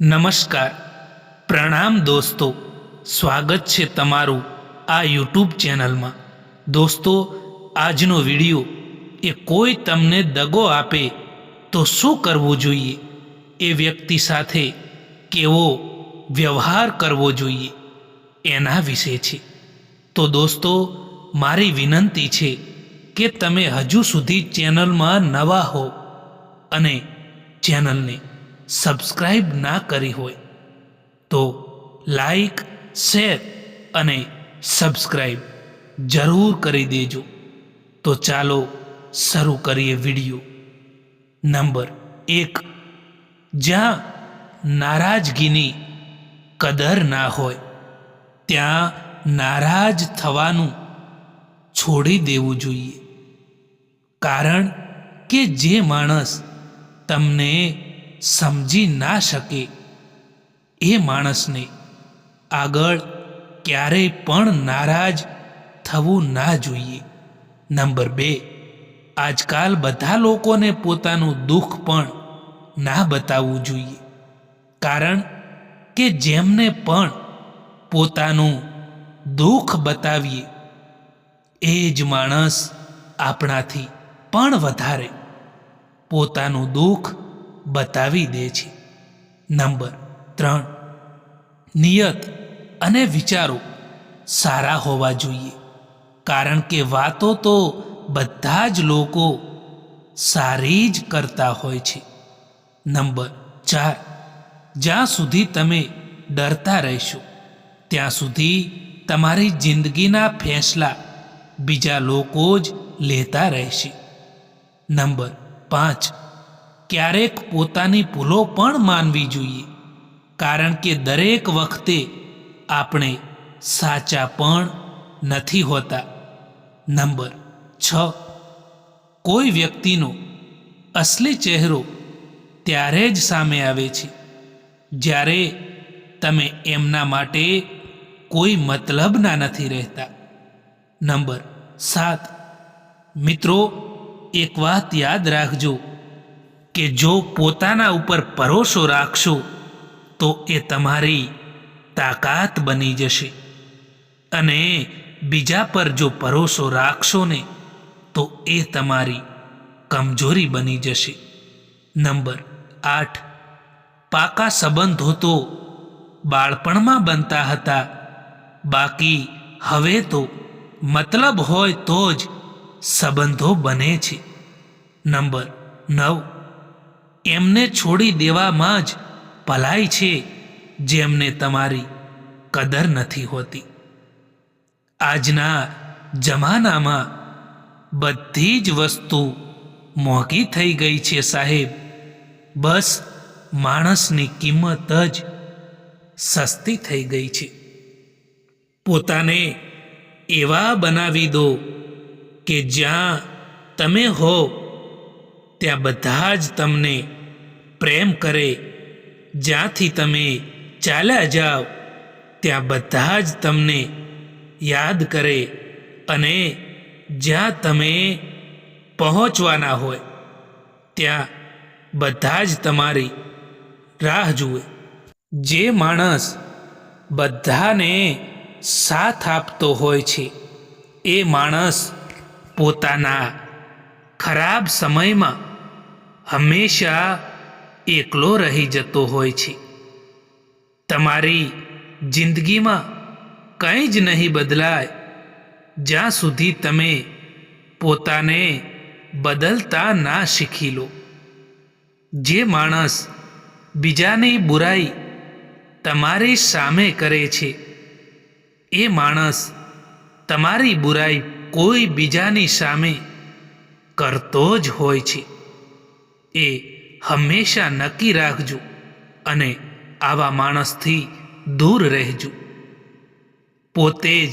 નમસ્કાર. પ્રણામ દોસ્તો. સ્વાગત છે તમારું આ યુટ્યુબ ચેનલમાં. દોસ્તો, આજનો વિડિયો, એ કોઈ તમને દગો આપે, તો શું કરવું જોઈએ? એ વ્યક્તિ સાથે કેવો વ્યવહાર કરવો જોઈએ? એના વિશે છે. તો દોસ્તો, મારી વિનંતી છે કે તમે હજુ સુધી ચેનલમાં નવા હો અને ચેનલને સબસ્ક્રાઈબ ના કરી હોય તો લાઈક, શેર અને સબસ્ક્રાઈબ જરૂર કરી દેજો. તો ચાલો શરૂ કરીએ વીડિયો નંબર એક. જ્યાં નારાજગીની કદર ના હોય, ત્યાં નારાજ થવાનું છોડી દેવું જોઈએ. કારણ કે જે માણસ તમને સમજી ના શકે એ માણસને આગળ ક્યારેય પણ નારાજ થવું ના જોઈએ. નંબર બે, આજકાલ બધા લોકોને પોતાનું દુઃખ પણ ના બતાવવું જોઈએ. કારણ કે જેમને પણ પોતાનું દુઃખ બતાવીએ, એ જ માણસ આપણાથી પણ વધારે પોતાનું દુઃખ બતાવી દે છે. નંબર ત્રણ. નિયત અને વિચારો સારા હોવા જોઈએ. કારણ કે વાતો તો બધા જ લોકો સારી જ કરતા હોય છે. નંબર ચાર. જ્યાં સુધી તમે ડરતા રહેશો, ત્યાં સુધી તમારી જિંદગીના ફેંસલા બીજા લોકો જ લેતા રહેશે. નંબર પાંચ. ક્યારેક પોતાની ભૂલો પણ માનવી જોઈએ. કારણ કે દરેક વખતે આપણે સાચા પણ નથી હોતા. નંબર છ. કોઈ વ્યક્તિનો અસલી ચહેરો ત્યારે જ સામે આવે છે. જ્યારે તમે એમના માટે કોઈ મતલબના નથી રહેતા. નંબર સાત. મિત્રો, એક વાત યાદ રાખજો. કે જો પોતાના ઉપર ભરોસો રાખશો, તો એ તમારી તાકાત બની જશે. અને બીજા પર જો ભરોસો રાખશો ને, તો એ તમારી કમજોરી બની જશે. નંબર આઠ. પાકા સંબંધો તો બાળપણમાં બનતા હતા. બાકી હવે તો મતલબ હોય તો જ સંબંધો બને છે. નંબર નવ. એમને છોડી દેવામાં જ ભલાઈ છે, જેમને તમારી કદર નથી હોતી. આજના જમાનામાં બધી જ વસ્તુ મોંઘી થઈ ગઈ છે સાહેબ. બસ માણસની કિંમત જ સસ્તી થઈ ગઈ છે. પોતાને એવા બનાવી દો કે જ્યાં તમે હો, ત્યાં બધા જ તમને પ્રેમ કરે, જ્યાંથી તમે ચાલ્યા જાઓ, ત્યાં બધા જ તમને યાદ કરે અને જ્યાં તમે પહોંચવાના હોય, ત્યાં બધા જ તમારી રાહ જુએ. જે માણસ બધાને સાથ આપતો હોય છે, એ માણસ પોતાના ખરાબ સમયમાં હંમેશા એકલો રહી જતો હોય છે. તમારી જિંદગીમાં કંઈ જ નહીં બદલાય. જ્યાં સુધી તમે પોતાને બદલતા ના શીખી લો. જે માણસ બીજાની બુરાઈ તમારી સામે કરે છે, એ માણસ તમારી બુરાઈ કોઈ બીજાની સામે કરતો જ હોય છે. એ હંમેશા નક્કી રાખજો અને આવા માણસથી દૂર રહેજો. પોતે જ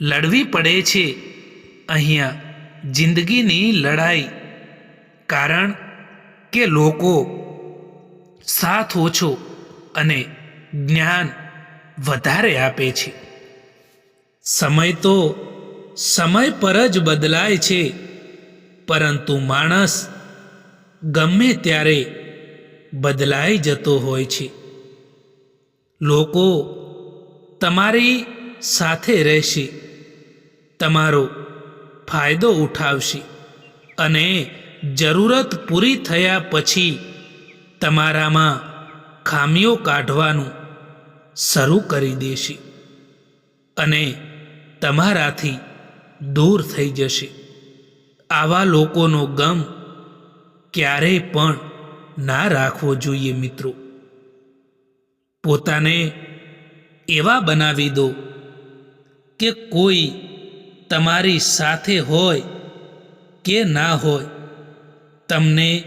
લડવી પડે છે. અહીંયા જિંદગીની લડાઈ. કારણ કે લોકો સાથ ઓછો અને જ્ઞાન વધારે આપે છે. સમય તો સમય પર જ બદલાય છે. પરંતુ માણસ ગમે ત્યારે બદલાઈ જતો હોય છે. લોકો તમારી સાથે રહેશે, તમારો ફાયદો ઉઠાવશે અને જરૂરત પૂરી થયા પછી તમારામાં ખામીઓ કાઢવાનું શરૂ કરી દેશે અને તમારાથી દૂર થઈ જશે. આવા લોકોનો ગમ ક્યારેય પણ ના રાખવો જોઈએ મિત્રો. પોતાને એવા બનાવી દો કે કોઈ તમારી સાથે હોય કે ના હોય, તમને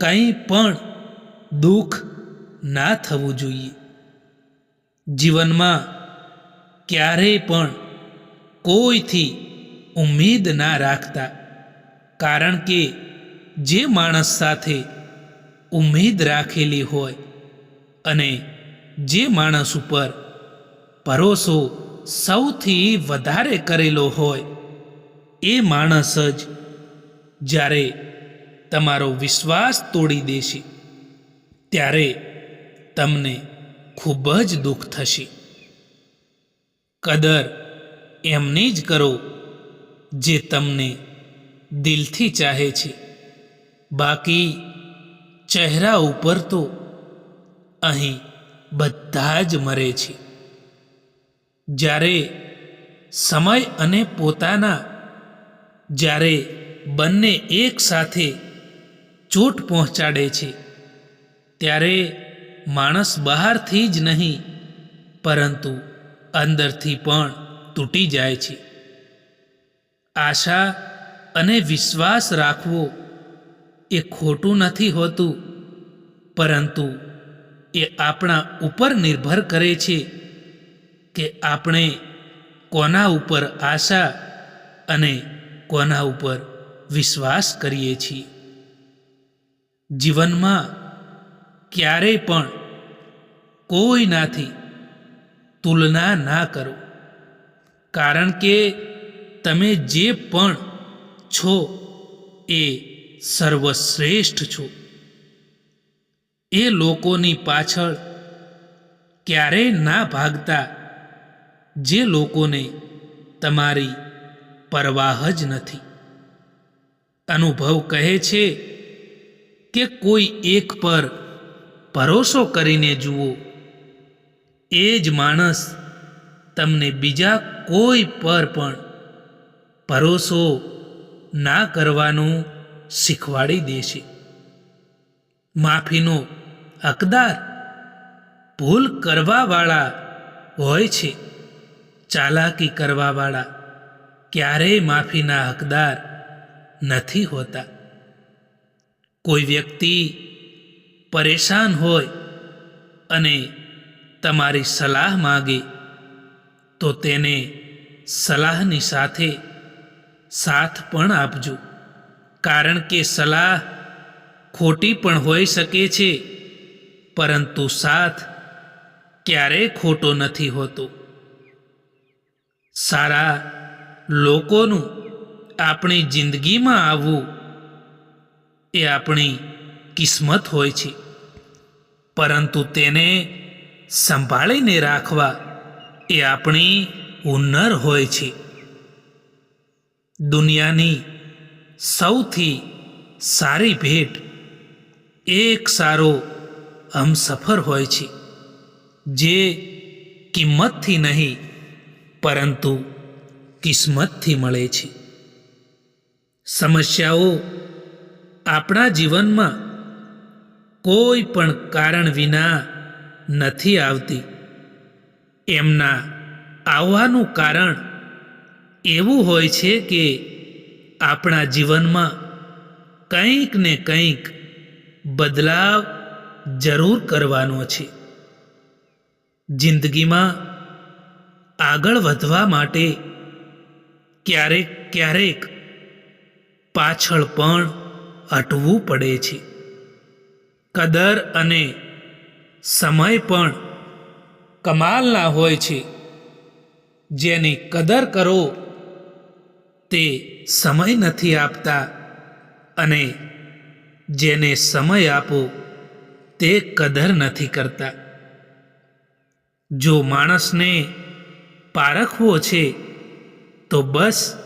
કંઈ પણ દુઃખ ના થવું જોઈએ. જીવનમાં ક્યારેય પણ કોઈથી ઉમ્મીદ ના રાખતા. કારણ કે જે માણસ સાથે ઉમેદ રાખેલી હોય અને જે માણસ ઉપર ભરોસો સૌથી વધારે કરેલો હોય, એ માણસ જ જ્યારે તમારો વિશ્વાસ તોડી દેશે, ત્યારે તમને ખૂબ જ દુઃખ થશે. કદર એમની જ કરો જે તમને દિલથી ચાહે છે. બાકી ચહેરા ઉપર તો અહીં બધા જ મરે છે. જ્યારે સમય અને પોતાના, જ્યારે બંને એક સાથે ચોટ પહોંચાડે છે, ત્યારે માણસ બહારથી જ નહીં, પરંતુ અંદરથી પણ તૂટી જાય છે. આશા અને વિશ્વાસ રાખવો એ ખોટું નથી હોતું, પરંતુ એ આપણા ઉપર નિર્ભર કરે છે કે આપણે કોના ઉપર આશા અને કોના ઉપર વિશ્વાસ કરીએ છીએ. જીવનમાં ક્યારેય પણ કોઈનાથી તુલના ના કરો, કારણ કે તમે જે પણ છો એ સર્વશ્રેષ્ઠ છો. એ લોકોની પાછળ ક્યારેય ના ભાગતા જે લોકોને તમારી પરવાહ જ નથી. અનુભવ કહે છે કે કોઈ એક પર ભરોસો કરીને જુઓ, એ જ માણસ તમને બીજા કોઈ પર પણ ભરોસો ના કરવાનું શીખવાડી દેશે. માફીનો હકદાર ભૂલ કરવાવાળા હોય છે, ચાલાકી કરવાવાળા ક્યારેય માફીના હકદાર નથી હોતા. કોઈ વ્યક્તિ પરેશાન હોય અને તમારી સલાહ માગે, તો તેને સલાહની સાથે સાથ પણ આપજો. કારણ કે સલાહ ખોટી પણ હોઈ શકે છે, પરંતુ સાથ ક્યારેય ખોટો નથી હોતો. સારા લોકોનું આપણી જિંદગીમાં આવવું એ આપણી કિસ્મત હોય છે, પરંતુ તેને સંભાળીને રાખવા એ આપણી હુનર હોય છે. દુનિયાની સૌથી સારી ભેટ એક સારો હમસફર હોય છે, જે કિંમતથી નહીં, પરંતુ કિસ્મતથી મળે છે. સમસ્યાઓ આપણા જીવનમાં કોઈ પણ કારણ વિના નથી આવતી. એમના આવવાનું કારણ એવું હોય છે કે આપણા જીવનમાં કંઈક ને કંઈક બદલાવ જરૂર કરવાનો છે. જિંદગીમાં આગળ વધવા માટે ક્યારેક ક્યારેક પાછળ પણ હટવું પડે છે. કદર અને સમય પણ કમાલના હોય છે. જેની કદર કરો તે સમય નથી આપતા અને જેને સમય આપો તે કદર નથી કરતા. જો માણસને પારખવો છે, તો બસ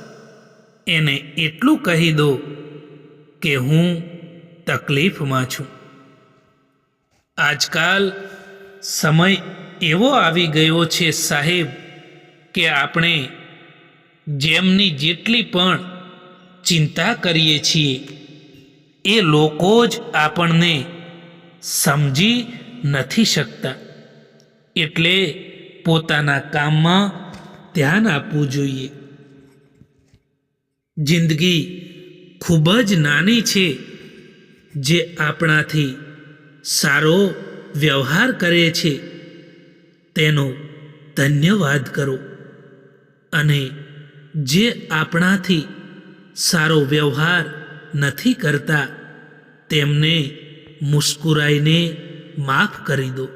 એને એટલું કહી દો કે હું તકલીફમાં છું. આજકાલ સમય એવો આવી ગયો છે સાહેબ કે આપણે જેમની જેટલી પણ ચિંતા કરીએ છીએ, એ લોકો જ આપણને સમજી નથી શકતા. એટલે પોતાના કામમાં ધ્યાન આપવું જોઈએ. જિંદગી ખૂબ જ નાની છે, જે આપણાથી સારો વ્યવહાર કરે છે. તેનો ધન્યવાદ કરો. અને જે આપણાથી સારો વ્યવહાર નથી કરતા, તેમને મુસ્કુરાઈને માફ કરી દો.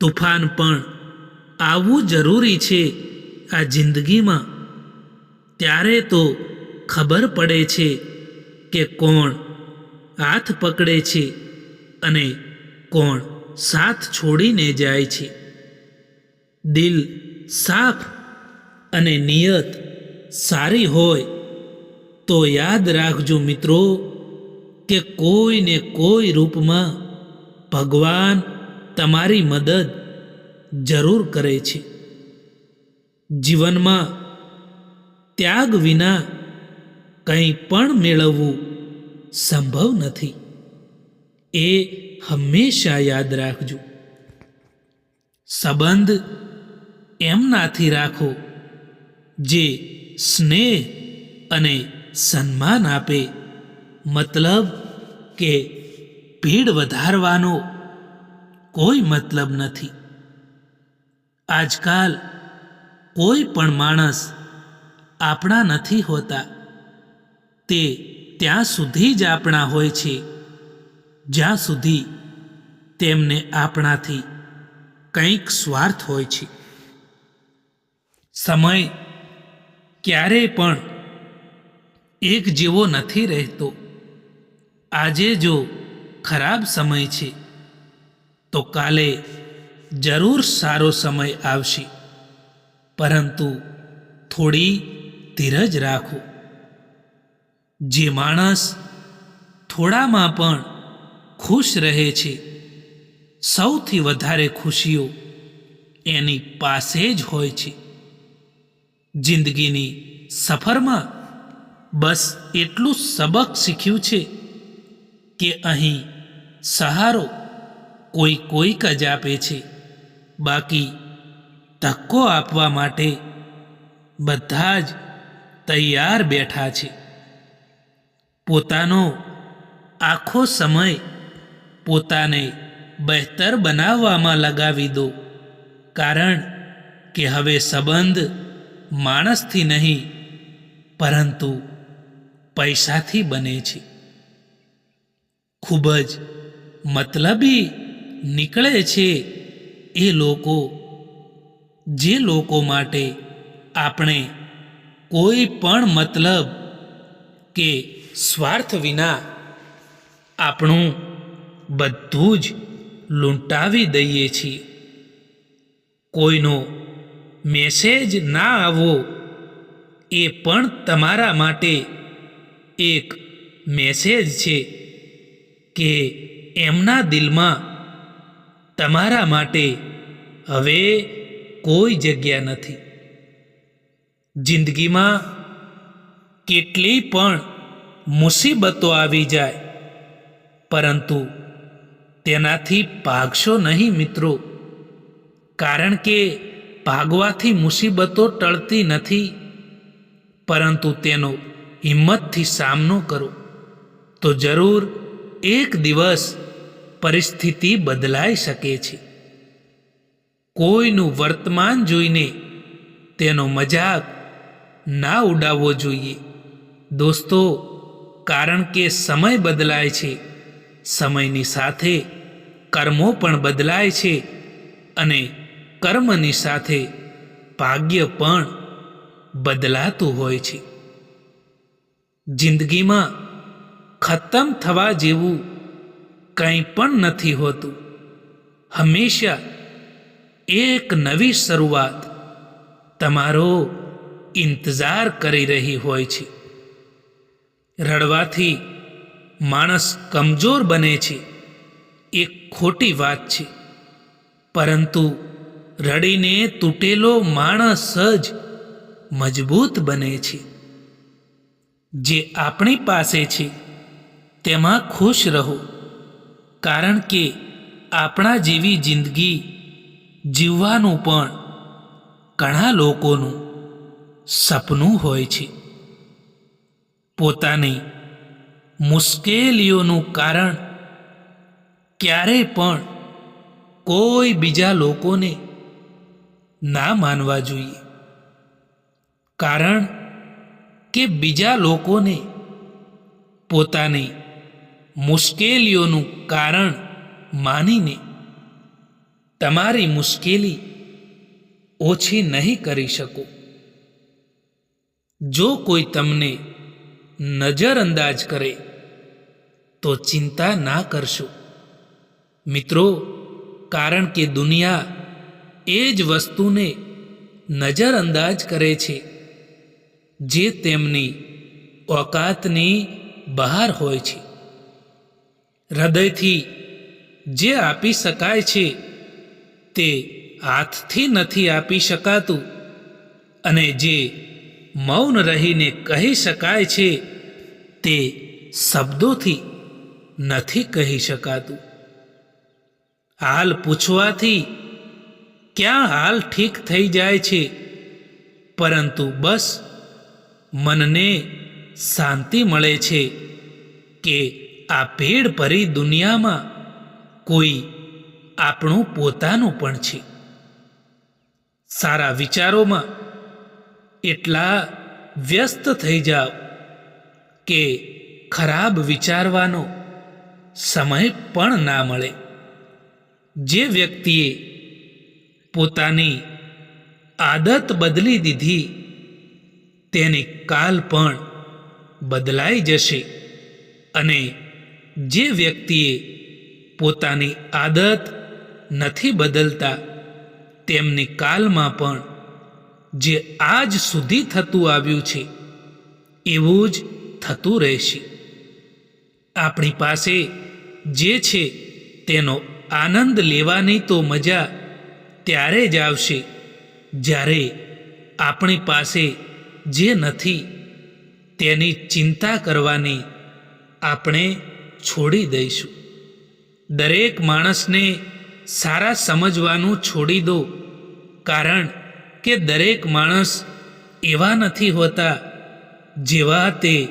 તુફાન પણ આવવું જરૂરી છે આ જિંદગીમાં. ત્યારે તો ખબર પડે છે કે કોણ હાથ પકડે છે અને કોણ સાથ છોડીને જાય છે. દિલ સાફ અને નિયત સારી હોય, તો યાદ રાખજો મિત્રો કે કોઈને કોઈ રૂપમાં ભગવાન તમારી મદદ જરૂર કરે છે. જીવનમાં ત્યાગ વિના કંઈ પણ મેળવવું સંભવ નથી. એ હંમેશા યાદ રાખજો. સંબંધ એમનાથી રાખો જે સ્નેહ અને સન્માન આપે, મતલબ કે ભીડ વધારવાનો કોઈ મતલબ નથી. આજકાલ કોઈ પણ માણસ આપણા નથી હોતા. તે ત્યાં સુધી જ આપણા હોય છે, જ્યાં સુધી તેમને આપણાથી કંઈક સ્વાર્થ હોય છે. સમય ક્યારેય પણ એક જેવો નથી રહેતો. આજે જો ખરાબ સમય છે, તો કાલે જરૂર સારો સમય આવશે. પરંતુ થોડી ધીરજ રાખો. જે માણસ થોડામાં પણ ખુશ રહે છે, સૌથી વધારે ખુશીઓ એની પાસે જ હોય છે. જિંદગીની સફરમાં? બસ એટલું સબક શીખ્યું છે કે અહીં સહારો કોઈ કોઈક જ આપે છે. બાકી ધક્કો આપવા માટે બધા જ તૈયાર બેઠા છે. પોતાનો આખો સમય પોતાને બહેતર બનાવવામાં લગાવી દો. કારણ કે હવે સંબંધ માણસથી નહીં, પરંતુ પૈસાથી બને છે. ખૂબ જ મતલબી નીકળે છે એ લોકો જે લોકો માટે આપણે કોઈ પણ મતલબ કે સ્વાર્થ વિના આપણું બધું જ લૂંટાવી દઈએ છીએ. કોઈનો મેસેજ ના આવવો એ પણ તમારા માટે એક મેસેજ છે કે એમના દિલમાં તમારા માટે હવે કોઈ જગ્યા નથી. જિંદગીમાં કેટલી પણ મુસીબતો આવી જાય, પરંતુ તેનાથી ભાગશો નહીં મિત્રો, કારણ કે ભાગવાથી મુસીબતો ટળતી નથી, પરંતુ તેનો હિંમતથી સામનો કરો. તો જરૂર એક દિવસ પરિસ્થિતિ બદલાઈ શકે છે. કોઈનું વર્તમાન જોઈને તેનો મજાક ના ઉડાવવો જોઈએ. દોસ્તો, કારણ કે સમય બદલાય છે, સમયની સાથે કર્મો પણ બદલાય છે અને કર્મની સાથે ભાગ્ય પણ બદલાતું હોય છે. જિંદગીમાં ખતમ થવા જેવું કંઈ પણ નથી હોતું. હંમેશા એક નવી શરૂઆત તમારો ઇંતજાર કરી રહી હોય છે. રડવાથી માણસ કમજોર બને છે. એ ખોટી વાત છે. પરંતુ રડીને તૂટેલો માણસ જ મજબૂત બને છે. જે આપણી પાસે છે, તેમાં ખુશ રહો. કારણ કે આપણા જેવી જિંદગી જીવવાનું પણ ઘણા લોકોનું સપનું હોય છે. પોતાની મુશ્કેલીઓનું કારણ ક્યારેય પણ કોઈ બીજા લોકોને ના માનવા જોઈએ. કારણ કે બીજા લોકોને પોતાની મુશ્કેલીઓનું કારણ માનીને તમારી મુશ્કેલી ઓછી નહીં કરી શકો. જો કોઈ તમને નજરઅંદાજ કરે, તો ચિંતા ના કરશો. મિત્રો, કારણ કે દુનિયા એ જ વસ્તુને નજરઅંદાજ કરે છે, જે તેમની ઓકાતની બહાર હોય છે. હૃદયથી જે આપી શકાય છે, તે હાથથી નથી આપી શકાતું, અને જે મૌન રહીને કહી શકાય છે, તે શબ્દોથી નથી કહી શકાતું. હાલ પૂછવાથી ક્યાં હાલ ઠીક થઈ જાય છે? પરંતુ બસ મનને શાંતિ મળે છે કે આ ભેડ ભરી દુનિયામાં કોઈ આપણું પોતાનું પણ છે. સારા વિચારોમાં એટલા વ્યસ્ત થઈ જાઓ કે ખરાબ વિચારવાનો સમય પણ ના મળે. જે વ્યક્તિએ પોતાની આદત બદલી દીધી, તેની કાલ પણ બદલાઈ જશે. અને જે વ્યક્તિએ પોતાની આદત નથી બદલતા, તેમની કાલમાં પણ જે આજ સુધી થતું આવ્યું છે, એવું જ થતું રહેશે. આપણી પાસે જે છે તેનો આનંદ લેવાની તો મજા ત્યારે જ આવશે, જ્યારે આપણી પાસે જે નથી તેની ચિંતા કરવાની આપણે છોડી દઈશું. દરેક માણસને સારા સમજવાનું છોડી દો, કારણ કે દરેક માણસ એવા નથી હોતા જેવા તે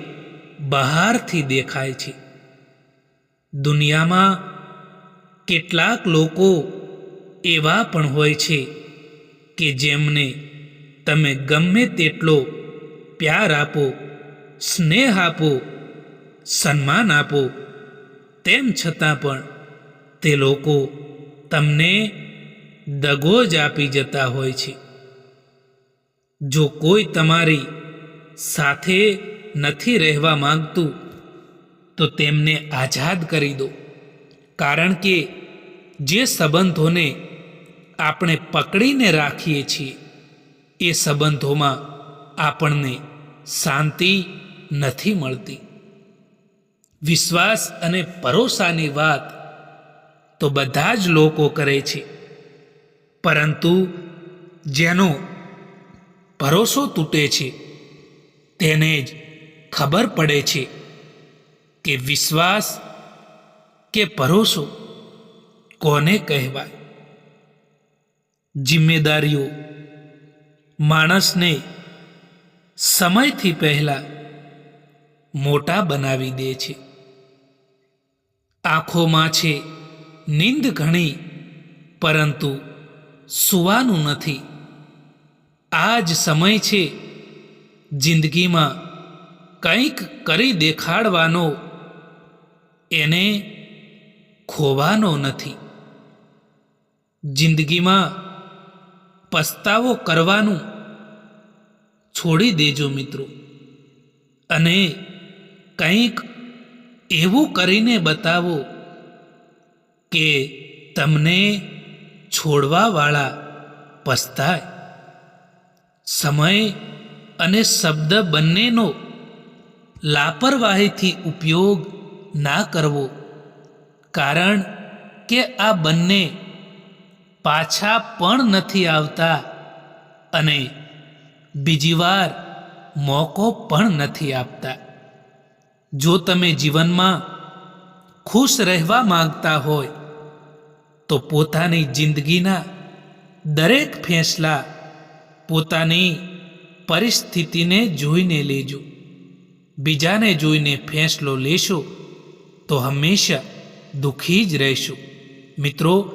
બહારથી દેખાય છે. દુનિયામાં કેટલાક લોકો એવા પણ હોય છે કે જેમને તમે ગમે તેટલો પ્યાર આપો, સ્નેહ આપો, સન્માન આપો, તેમ છતાં પણ તે લોકો તમને દગો જ આપી જતા હોય છે. જો કોઈ તમારી સાથે નથી રહેવા માંગતું, તો તેમને આઝાદ કરી દો. કારણ કે જે સંબંધોને આપણે પકડીને રાખીએ છીએ. એ સંબંધોમાં આપણને શાંતિ નથી મળતી. વિશ્વાસ અને ભરોસાની વાત તો બધા જ લોકો કરે છે. પરંતુ જેનો ભરોસો તૂટે છે, તેને જ ખબર પડે છે કે વિશ્વાસ કે ભરોસો કોને કહેવાય? જિમ્મેદારીઓ. માણસને સમયથી પહેલા મોટા બનાવી દે છે. આંખોમાં છે નીંદ ઘણી, પરંતુ સુવાનું નથી. આ જ સમય છે જિંદગીમાં કંઈક કરી દેખાડવાનો. એને ખોવાનો નથી. જિંદગીમાં પસ્તાવો કરવાનું છોડી દેજો મિત્રો. અને કંઈક એવું કરીને બતાવો કે તમને છોડવાવાળા પસ્તાય. સમય અને શબ્દ બંનેનો લાપરવાહીથી ઉપયોગ ના કરવો. કારણ કે આ બંને પાછા પણ નથી આવતા અને બીજી વાર મોકો પણ નથી આપતા. જો તમે જીવનમાં ખુશ રહેવા માંગતા હોય, તો પોતાની જિંદગીના દરેક ફેંસલા પોતાની પરિસ્થિતિને જોઈને લેજો. બીજાને જોઈને ફેંસલો લેશો, તો હંમેશા દુઃખી જ રહેશો. મિત્રો